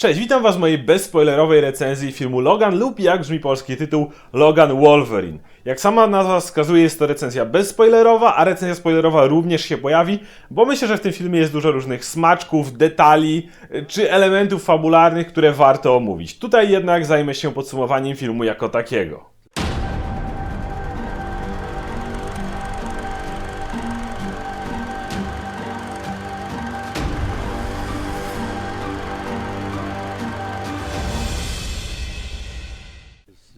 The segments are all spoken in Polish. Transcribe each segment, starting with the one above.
Cześć, witam was w mojej bezspoilerowej recenzji filmu Logan lub jak brzmi polski tytuł Logan Wolverine. Jak sama nazwa wskazuje jest to recenzja bezspoilerowa, a recenzja spoilerowa również się pojawi, bo myślę, że w tym filmie jest dużo różnych smaczków, detali y, czy elementów fabularnych, które warto omówić. Tutaj jednak zajmę się podsumowaniem filmu jako takiego.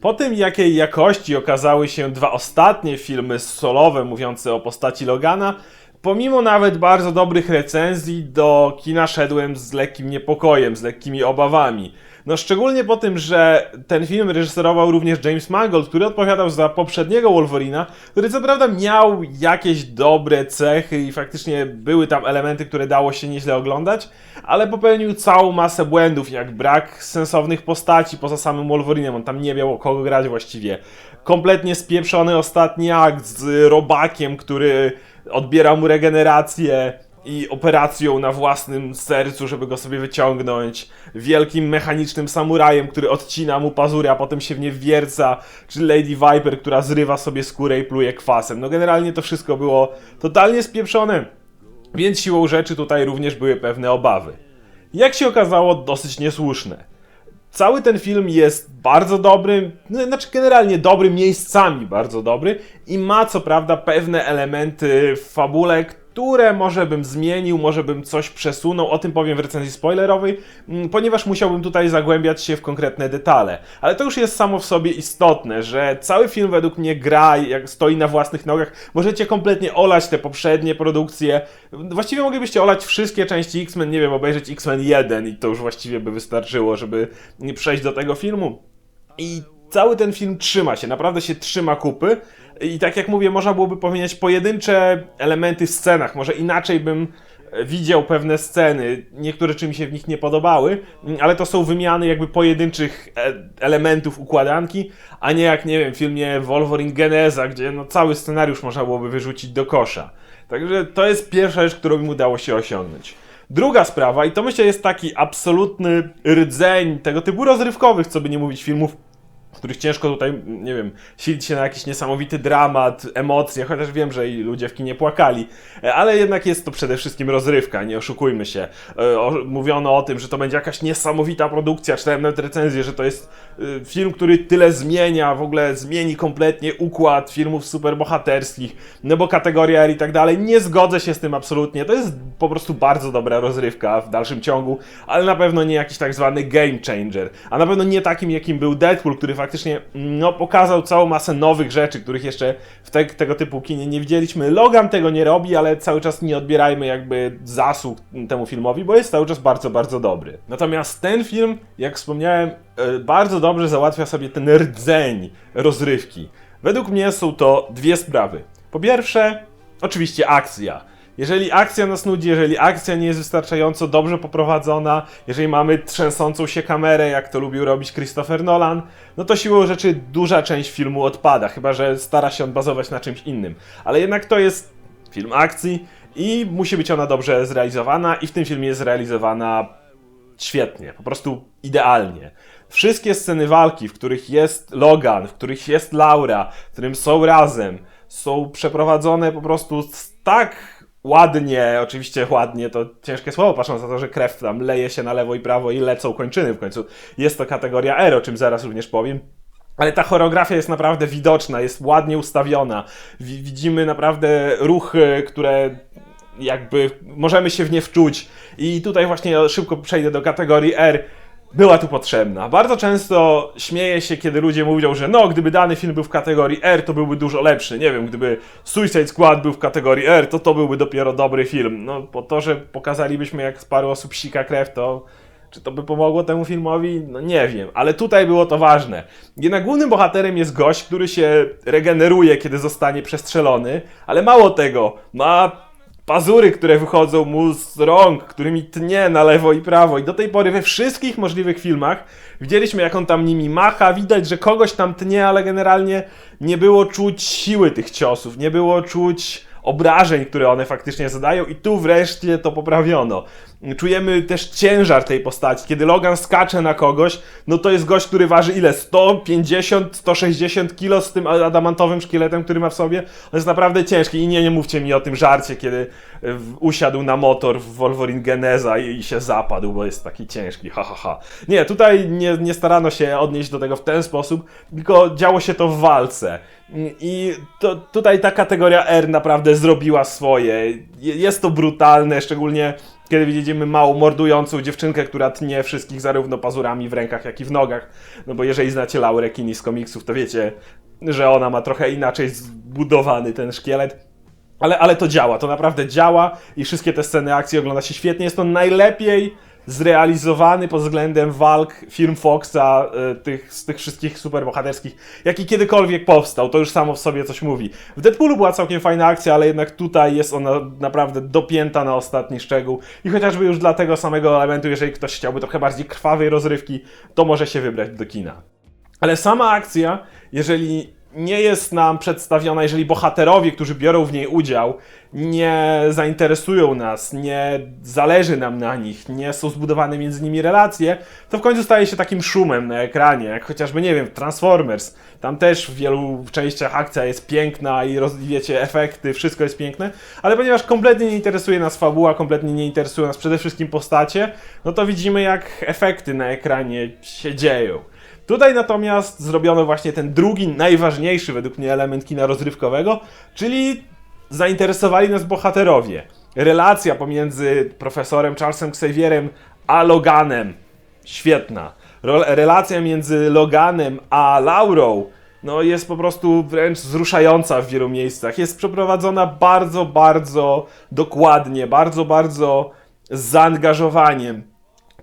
Po tym, jakiej jakości okazały się dwa ostatnie filmy solowe mówiące o postaci Logana, pomimo nawet bardzo dobrych recenzji, do kina szedłem z lekkim niepokojem, z lekkimi obawami. No szczególnie po tym, że ten film reżyserował również James Mangold, który odpowiadał za poprzedniego Wolverina, który co prawda miał jakieś dobre cechy i faktycznie były tam elementy, które dało się nieźle oglądać, ale popełnił całą masę błędów, jak brak sensownych postaci poza samym Wolverinem, on tam nie miał kogo grać właściwie. Kompletnie spieprzony ostatni akt z robakiem, który odbiera mu regenerację i operacją na własnym sercu, żeby go sobie wyciągnąć, wielkim mechanicznym samurajem, który odcina mu pazury, a potem się w nie wierca, czy Lady Viper, która zrywa sobie skórę i pluje kwasem. No generalnie to wszystko było totalnie spieprzone, więc siłą rzeczy tutaj również były pewne obawy. Jak się okazało, dosyć niesłuszne. Cały ten film jest bardzo dobry, no, znaczy generalnie dobry, miejscami bardzo dobry i ma co prawda pewne elementy w fabule, które może bym zmienił, może bym coś przesunął, o tym powiem w recenzji spoilerowej, mm, ponieważ musiałbym tutaj zagłębiać się w konkretne detale. Ale to już jest samo w sobie istotne, że cały film według mnie gra, jak stoi na własnych nogach. Możecie kompletnie olać te poprzednie produkcje. Właściwie moglibyście olać wszystkie części X-Men, nie wiem, obejrzeć X-Men 1 i to już właściwie by wystarczyło, żeby przejść do tego filmu. I cały ten film trzyma się, naprawdę się trzyma kupy. I tak jak mówię, można byłoby powieniać pojedyncze elementy w scenach. Może inaczej bym e, widział pewne sceny. Niektóre czy mi się w nich nie podobały, mm, ale to są wymiany jakby pojedynczych e, elementów układanki, a nie jak, nie wiem, w filmie Wolverine Geneza, gdzie no cały scenariusz można byłoby wyrzucić do kosza. Także to jest pierwsza rzecz, którą mi udało się osiągnąć. Druga sprawa, i to myślę jest taki absolutny rdzeń tego typu rozrywkowych, co by nie mówić, filmów w których ciężko tutaj, nie wiem, silić się na jakiś niesamowity dramat, emocje, chociaż wiem, że i ludzie w kinie płakali, e, ale jednak jest to przede wszystkim rozrywka, nie oszukujmy się. E, mówiono o tym, że to będzie jakaś niesamowita produkcja, czytałem nawet recenzję, że to jest y, film, który tyle zmienia, w ogóle zmieni kompletnie układ filmów superbohaterskich, no bo kategoria R i tak dalej, nie zgodzę się z tym absolutnie, to jest po prostu bardzo dobra rozrywka w dalszym ciągu, ale na pewno nie jakiś tak zwany game changer, a na pewno nie takim, jakim był Deadpool, który faktycznie no, pokazał całą masę nowych rzeczy, których jeszcze w te, tego typu kinie nie widzieliśmy. Logan tego nie robi, ale cały czas nie odbierajmy jakby zasług temu filmowi, bo jest cały czas bardzo, bardzo dobry. Natomiast ten film, jak wspomniałem, e, bardzo dobrze załatwia sobie ten rdzeń rozrywki. Według mnie są to dwie sprawy. Po pierwsze, oczywiście akcja. Jeżeli akcja nas nudzi, jeżeli akcja nie jest wystarczająco dobrze poprowadzona, jeżeli mamy trzęsącą się kamerę, jak to lubił robić Christopher Nolan, no to siłą rzeczy duża część filmu odpada, chyba że stara się on bazować na czymś innym. Ale jednak to jest film akcji i musi być ona dobrze zrealizowana i w tym filmie jest zrealizowana świetnie, po prostu idealnie. Wszystkie sceny walki, w których jest Logan, w których jest Laura, w którym są razem, są przeprowadzone po prostu tak ładnie, oczywiście ładnie, to ciężkie słowo, patrząc na to, że krew tam leje się na lewo i prawo i lecą kończyny w końcu. Jest to kategoria R, o czym zaraz również powiem. Ale ta choreografia jest naprawdę widoczna, jest ładnie ustawiona. Widzimy naprawdę ruchy, które jakby możemy się w nie wczuć. I tutaj właśnie szybko przejdę do kategorii R była tu potrzebna. Bardzo często śmieję się, kiedy ludzie mówią, że no, gdyby dany film był w kategorii R, to byłby dużo lepszy. Nie wiem, gdyby Suicide Squad był w kategorii R, to to byłby dopiero dobry film. No, po to, że pokazalibyśmy, jak z paru osób sika krew, to czy to by pomogło temu filmowi? No nie wiem, ale tutaj było to ważne. Jednak głównym bohaterem jest gość, który się regeneruje, kiedy zostanie przestrzelony, ale mało tego, ma pazury, które wychodzą mu z rąk, którymi tnie na lewo i prawo. I do tej pory we wszystkich możliwych filmach widzieliśmy, jak on tam nimi macha. Widać, że kogoś tam tnie, ale generalnie nie było czuć siły tych ciosów, nie było czuć obrażeń, które one faktycznie zadają i tu wreszcie to poprawiono. Czujemy też ciężar tej postaci. Kiedy Logan skacze na kogoś, no to jest gość, który waży ile? 150, 160 kilo z tym adamantowym szkieletem, który ma w sobie. On jest naprawdę ciężki i nie, nie mówcie mi o tym żarcie, kiedy e, usiadł na motor w Wolverine Geneza i, i się zapadł, bo jest taki ciężki, ha ha ha. Nie, tutaj nie, nie starano się odnieść do tego w ten sposób, tylko działo się to w walce. I to, tutaj ta kategoria R naprawdę zrobiła swoje. Je- Jest to brutalne, szczególnie kiedy widzimy małą mordującą dziewczynkę, która tnie wszystkich zarówno pazurami w rękach, jak i w nogach. No bo jeżeli znacie Laurę Kini z komiksów, to wiecie, że ona ma trochę inaczej zbudowany ten szkielet. Ale, ale to działa, to naprawdę działa i wszystkie te sceny akcji ogląda się świetnie. Jest to najlepiej zrealizowany pod względem walk film Foxa y, tych, z tych wszystkich superbohaterskich, jaki kiedykolwiek powstał. To już samo w sobie coś mówi. W Deadpoolu była całkiem fajna akcja, ale jednak tutaj jest ona naprawdę dopięta na ostatni szczegół. I chociażby już dla tego samego elementu, jeżeli ktoś chciałby trochę bardziej krwawej rozrywki, to może się wybrać do kina. Ale sama akcja, jeżeli nie jest nam przedstawiona, jeżeli bohaterowie, którzy biorą w niej udział, nie zainteresują nas, nie zależy nam na nich, nie są zbudowane między nimi relacje, to w końcu staje się takim szumem na ekranie, jak chociażby, nie wiem, Transformers. Tam też w wielu częściach akcja jest piękna i roz, wiecie, efekty, wszystko jest piękne, ale ponieważ kompletnie nie interesuje nas fabuła, kompletnie nie interesują nas przede wszystkim postacie, no to widzimy jak efekty na ekranie się dzieją. Tutaj natomiast zrobiono właśnie ten drugi, najważniejszy według mnie element kina rozrywkowego, czyli zainteresowali nas bohaterowie. Relacja pomiędzy profesorem Charlesem Xavierem a Loganem. Świetna. Relacja między Loganem a Laurą no, jest po prostu wręcz wzruszająca w wielu miejscach. Jest przeprowadzona bardzo, bardzo dokładnie, bardzo, bardzo z zaangażowaniem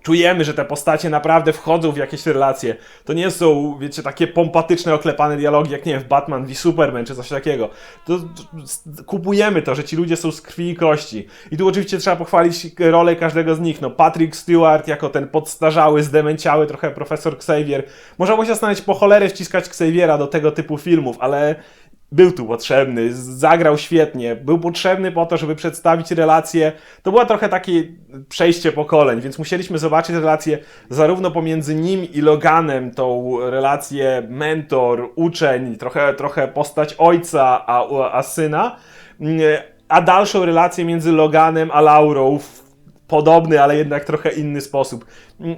czujemy, że te postacie naprawdę wchodzą w jakieś relacje. To nie są, wiecie, takie pompatyczne, oklepane dialogi, jak nie wiem, w Batman v Superman czy coś takiego. To, to kupujemy to, że ci ludzie są z krwi i kości. I tu oczywiście trzeba pochwalić rolę każdego z nich. No, Patrick Stewart jako ten podstarzały, zdemęciały trochę profesor Xavier. Można było się zastanawiać po cholerę wciskać Xaviera do tego typu filmów, ale był tu potrzebny, zagrał świetnie, był potrzebny po to, żeby przedstawić relacje. To było trochę takie przejście pokoleń, więc musieliśmy zobaczyć relację zarówno pomiędzy nim i Loganem, tą relację mentor, uczeń, trochę, trochę postać ojca, a, a syna, a dalszą relację między Loganem a Laurą podobny, ale jednak trochę inny sposób.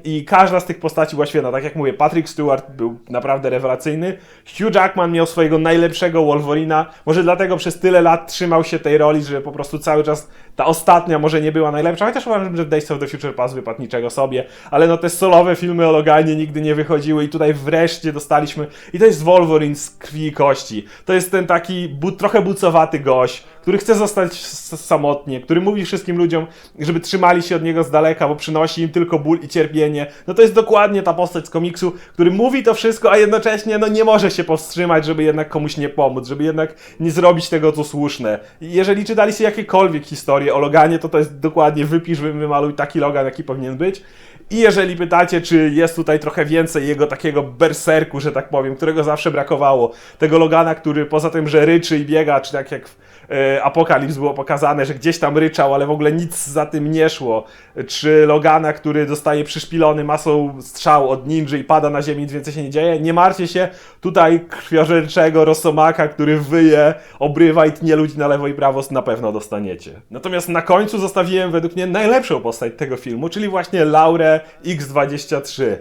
I każda z tych postaci była świetna. Tak jak mówię, Patrick Stewart był naprawdę rewelacyjny. Hugh Jackman miał swojego najlepszego Wolverina. Może dlatego przez tyle lat trzymał się tej roli, że po prostu cały czas ta ostatnia może nie była najlepsza. Chociaż uważam, że Days of the Future Past wypadł niczego sobie. Ale no te solowe filmy o Loganie nigdy nie wychodziły i tutaj wreszcie dostaliśmy. I to jest Wolverine z krwi i kości. To jest ten taki trochę bucowaty gość, który chce zostać samotnie, który mówi wszystkim ludziom, żeby trzymali się od niego z daleka, bo przynosi im tylko ból i cierpienie. No to jest dokładnie ta postać z komiksu, który mówi to wszystko, a jednocześnie no nie może się powstrzymać, żeby jednak komuś nie pomóc, żeby jednak nie zrobić tego, co słuszne. Jeżeli czytaliście jakiekolwiek historie o Loganie, to to jest dokładnie wypisz, wy- wymaluj taki Logan, jaki powinien być. I jeżeli pytacie, czy jest tutaj trochę więcej jego takiego berserku, że tak powiem, którego zawsze brakowało, tego Logana, który poza tym, że ryczy i biega, czy tak jak w e, Apokalips było pokazane, że gdzieś tam ryczał, ale w ogóle nic za tym nie szło, czy Logana, który zostaje przyszpilony masą strzał od ninja i pada na ziemi, nic więcej się nie dzieje, nie martwcie się, tutaj krwiożerczego rosomaka, który wyje, obrywa i tnie ludzi na lewo i prawo, na pewno dostaniecie. Natomiast na końcu zostawiłem według mnie najlepszą postać tego filmu, czyli właśnie Laurę X23.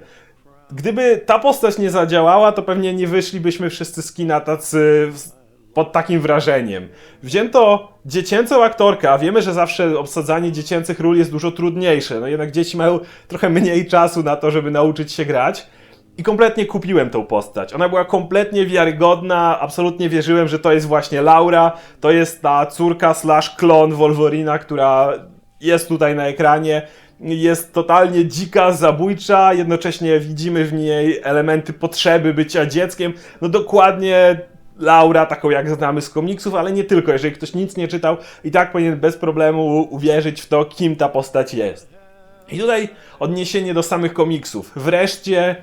Gdyby ta postać nie zadziałała, to pewnie nie wyszlibyśmy wszyscy z kina tacy pod takim wrażeniem. Wzięto dziecięcą aktorkę, a wiemy, że zawsze obsadzanie dziecięcych ról jest dużo trudniejsze. No jednak dzieci mają trochę mniej czasu na to, żeby nauczyć się grać. I kompletnie kupiłem tą postać. Ona była kompletnie wiarygodna, absolutnie wierzyłem, że to jest właśnie Laura, to jest ta córka slash klon Wolverina, która jest tutaj na ekranie. Jest totalnie dzika, zabójcza, jednocześnie widzimy w niej elementy potrzeby bycia dzieckiem. No dokładnie Laura, taką jak znamy z komiksów, ale nie tylko. Jeżeli ktoś nic nie czytał, i tak powinien bez problemu uwierzyć w to, kim ta postać jest. I tutaj odniesienie do samych komiksów. Wreszcie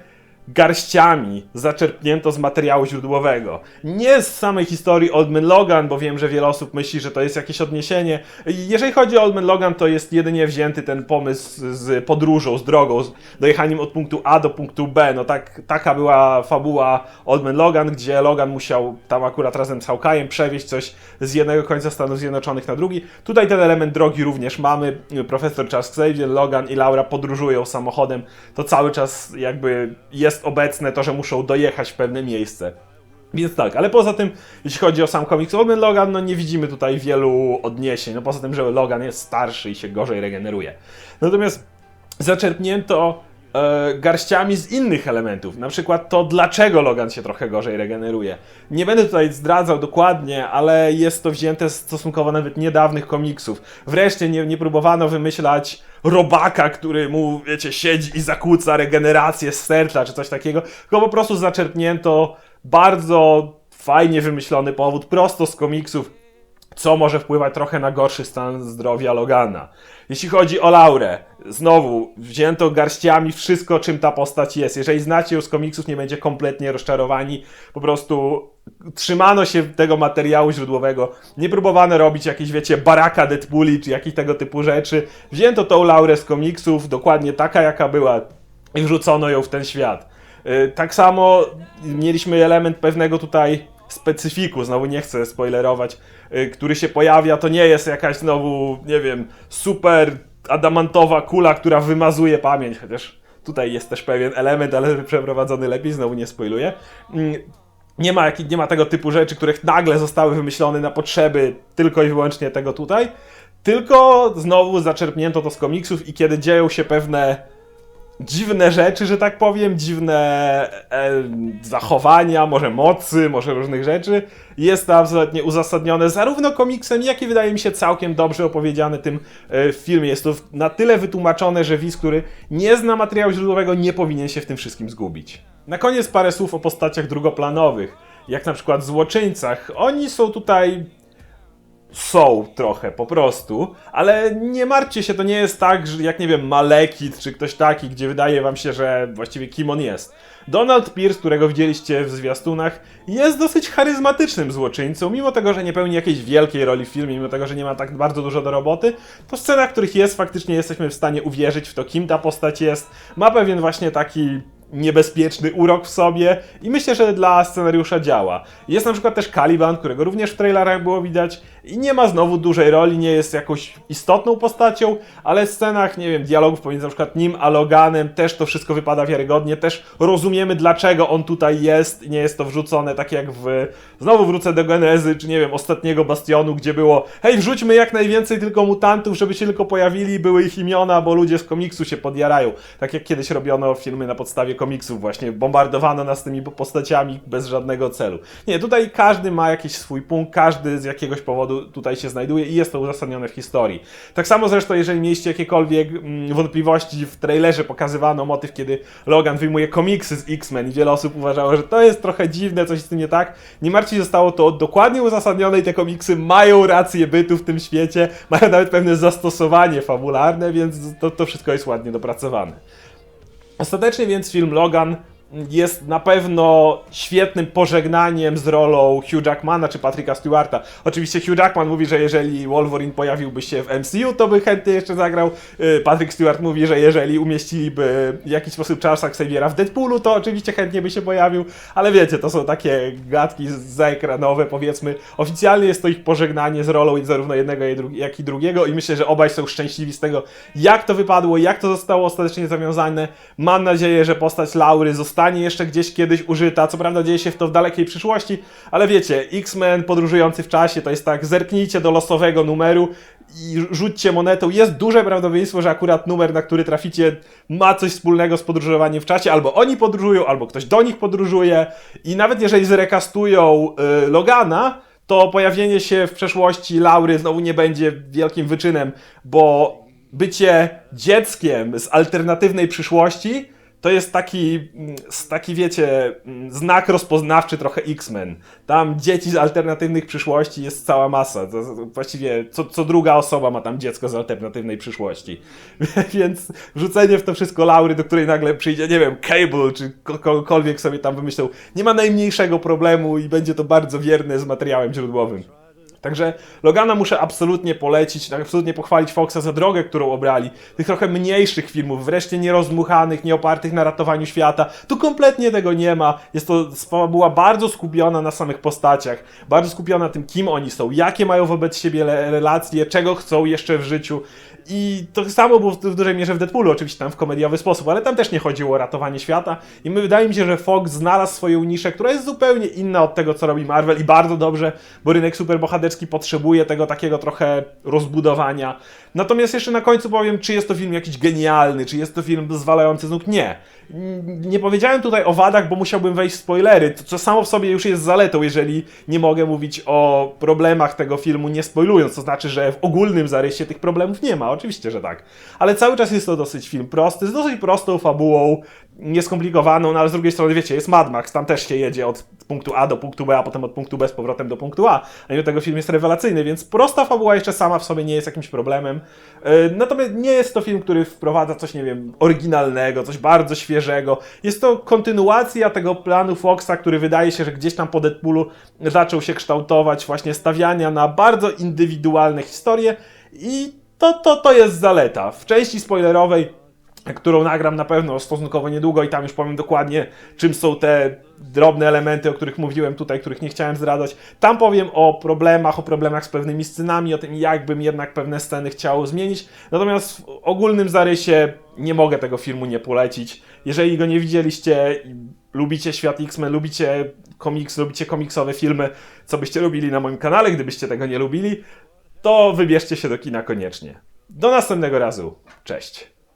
garściami zaczerpnięto z materiału źródłowego. Nie z samej historii Old Man Logan, bo wiem, że wiele osób myśli, że to jest jakieś odniesienie. Jeżeli chodzi o Old Man Logan, to jest jedynie wzięty ten pomysł z podróżą, z drogą, z dojechaniem od punktu A do punktu B. No tak, taka była fabuła Old Man Logan, gdzie Logan musiał tam akurat razem z Hawkeye'em przewieźć coś z jednego końca Stanów Zjednoczonych na drugi. Tutaj ten element drogi również mamy. Profesor Charles Xavier, Logan i Laura podróżują samochodem. To cały czas jakby jest obecne to, że muszą dojechać w pewne miejsce. Więc tak, ale poza tym, jeśli chodzi o sam komiks Old Man Logan, no nie widzimy tutaj wielu odniesień. No poza tym, że Logan jest starszy i się gorzej regeneruje. Natomiast zaczerpnięto e, garściami z innych elementów. Na przykład to, dlaczego Logan się trochę gorzej regeneruje. Nie będę tutaj zdradzał dokładnie, ale jest to wzięte z stosunkowo nawet niedawnych komiksów. Wreszcie nie, nie próbowano wymyślać robaka, który mu, wiecie, siedzi i zakłóca regenerację serca czy coś takiego, tylko po prostu zaczerpnięto bardzo fajnie wymyślony powód prosto z komiksów co może wpływać trochę na gorszy stan zdrowia Logana. Jeśli chodzi o Laurę, znowu wzięto garściami wszystko, czym ta postać jest. Jeżeli znacie ją z komiksów, nie będzie kompletnie rozczarowani. Po prostu trzymano się tego materiału źródłowego. Nie próbowano robić jakiejś, wiecie, baraka Deadpooli czy jakichś tego typu rzeczy. Wzięto tą Laurę z komiksów, dokładnie taka, jaka była i wrzucono ją w ten świat. Yy, Tak samo mieliśmy element pewnego tutaj specyfiku, znowu nie chcę spoilerować, y, który się pojawia, to nie jest jakaś znowu, nie wiem, super adamantowa kula, która wymazuje pamięć, chociaż tutaj jest też pewien element, ale przeprowadzony lepiej, znowu nie spoiluję. Nie ma, nie ma tego typu rzeczy, które nagle zostały wymyślone na potrzeby tylko i wyłącznie tego tutaj, tylko znowu zaczerpnięto to z komiksów i kiedy dzieją się pewne dziwne rzeczy, że tak powiem, dziwne e, zachowania, może mocy, może różnych rzeczy. Jest to absolutnie uzasadnione zarówno komiksem, jak i wydaje mi się całkiem dobrze opowiedziane tym e, w filmie. Jest to na tyle wytłumaczone, że widz, który nie zna materiału źródłowego, nie powinien się w tym wszystkim zgubić. Na koniec parę słów o postaciach drugoplanowych, jak na przykład złoczyńcach. Oni są tutaj są trochę po prostu, ale nie martwcie się, to nie jest tak, że jak nie wiem, Malekit czy ktoś taki, gdzie wydaje wam się, że właściwie kim on jest. Donald Pierce, którego widzieliście w zwiastunach, jest dosyć charyzmatycznym złoczyńcą, mimo tego, że nie pełni jakiejś wielkiej roli w filmie, mimo tego, że nie ma tak bardzo dużo do roboty, to scenach, w których jest, faktycznie jesteśmy w stanie uwierzyć w to, kim ta postać jest. Ma pewien właśnie taki niebezpieczny urok w sobie i myślę, że dla scenariusza działa. Jest na przykład też Caliban, którego również w trailerach było widać i nie ma znowu dużej roli, nie jest jakąś istotną postacią, ale w scenach, nie wiem, dialogów pomiędzy na przykład nim a Loganem też to wszystko wypada wiarygodnie, też rozumiemy dlaczego on tutaj jest nie jest to wrzucone tak jak w... Znowu wrócę do Genezy, czy nie wiem, ostatniego Bastionu, gdzie było hej, wrzućmy jak najwięcej tylko mutantów, żeby się tylko pojawili, były ich imiona, bo ludzie z komiksu się podjarają. Tak jak kiedyś robiono filmy na podstawie komiksów właśnie, bombardowano nas tymi postaciami bez żadnego celu. Nie, tutaj każdy ma jakiś swój punkt, każdy z jakiegoś powodu tutaj się znajduje i jest to uzasadnione w historii. Tak samo zresztą, jeżeli mieliście jakiekolwiek mm, wątpliwości, w trailerze pokazywano motyw, kiedy Logan wyjmuje komiksy z X-Men i wiele osób uważało, że to jest trochę dziwne, coś z tym nie tak. Nie martwcie, zostało to dokładnie uzasadnione i te komiksy mają rację bytu w tym świecie, mają nawet pewne zastosowanie fabularne, więc to, to wszystko jest ładnie dopracowane. Ostatecznie więc film Logan jest na pewno świetnym pożegnaniem z rolą Hugh Jackmana czy Patricka Stewarta. Oczywiście Hugh Jackman mówi, że jeżeli Wolverine pojawiłby się w MCU, to by chętnie jeszcze zagrał. Yy, Patrick Stewart mówi, że jeżeli umieściliby w jakiś sposób Charlesa Xaviera w Deadpoolu, to oczywiście chętnie by się pojawił, ale wiecie, to są takie gadki zaekranowe, powiedzmy. Oficjalnie jest to ich pożegnanie z rolą zarówno jednego, jak i drugiego i myślę, że obaj są szczęśliwi z tego, jak to wypadło, jak to zostało ostatecznie zawiązane. Mam nadzieję, że postać Laury zostanie jeszcze gdzieś kiedyś użyta. Co prawda dzieje się w to w dalekiej przyszłości, ale wiecie, X-Men podróżujący w czasie to jest tak, zerknijcie do losowego numeru i rzućcie monetą. Jest duże prawdopodobieństwo, że akurat numer, na który traficie, ma coś wspólnego z podróżowaniem w czasie. Albo oni podróżują, albo ktoś do nich podróżuje. I nawet jeżeli zrekastują y, Logana, to pojawienie się w przeszłości Laury znowu nie będzie wielkim wyczynem, bo bycie dzieckiem z alternatywnej przyszłości to jest taki, mm, taki wiecie, mm, znak rozpoznawczy trochę X-Men. Tam dzieci z alternatywnych przyszłości jest cała masa. To, właściwie co, co druga osoba ma tam dziecko z alternatywnej przyszłości. Więc wrzucenie w to wszystko Laury, do której nagle przyjdzie, nie wiem, Cable czy ko- kogokolwiek sobie tam wymyślał, nie ma najmniejszego problemu i będzie to bardzo wierne z materiałem źródłowym. Także Logana muszę absolutnie polecić, absolutnie pochwalić Foxa za drogę, którą obrali. Tych trochę mniejszych filmów, wreszcie nierozmuchanych, nieopartych na ratowaniu świata. Tu kompletnie tego nie ma. Jest to była bardzo skupiona na samych postaciach, bardzo skupiona na tym, kim oni są, jakie mają wobec siebie relacje, czego chcą jeszcze w życiu. I to samo było w dużej mierze w Deadpoolu, oczywiście tam w komediowy sposób, ale tam też nie chodziło o ratowanie świata. I my, wydaje mi się, że Fox znalazł swoją niszę, która jest zupełnie inna od tego, co robi Marvel i bardzo dobrze, bo rynek potrzebuje tego takiego trochę rozbudowania. Natomiast jeszcze na końcu powiem, czy jest to film jakiś genialny, czy jest to film zwalający z nóg. Nie. Nie powiedziałem tutaj o wadach, bo musiałbym wejść w spoilery, co samo w sobie już jest zaletą, jeżeli nie mogę mówić o problemach tego filmu nie spoilując, to znaczy, że w ogólnym zarysie tych problemów nie ma, oczywiście, że tak. Ale cały czas jest to dosyć film prosty, z dosyć prostą fabułą, nieskomplikowaną, no ale z drugiej strony, wiecie, jest Mad Max, tam też się jedzie od punktu A do punktu B, a potem od punktu B z powrotem do punktu A, a mimo tego film jest rewelacyjny, więc prosta fabuła jeszcze sama w sobie nie jest jakimś problemem. Yy, Natomiast nie jest to film, który wprowadza coś, nie wiem, oryginalnego, coś bardzo świeżego. Jest to kontynuacja tego planu Foxa, który wydaje się, że gdzieś tam po Deadpoolu zaczął się kształtować, właśnie stawiania na bardzo indywidualne historie i to, to, to jest zaleta. W części spoilerowej którą nagram na pewno stosunkowo niedługo i tam już powiem dokładnie, czym są te drobne elementy, o których mówiłem tutaj, których nie chciałem zdradzać. Tam powiem o problemach, o problemach z pewnymi scenami, o tym, jak bym jednak pewne sceny chciał zmienić. Natomiast w ogólnym zarysie nie mogę tego filmu nie polecić. Jeżeli go nie widzieliście, lubicie świat X-Men, lubicie komiks, lubicie komiksowe filmy, co byście robili na moim kanale, gdybyście tego nie lubili, to wybierzcie się do kina koniecznie. Do następnego razu. Cześć.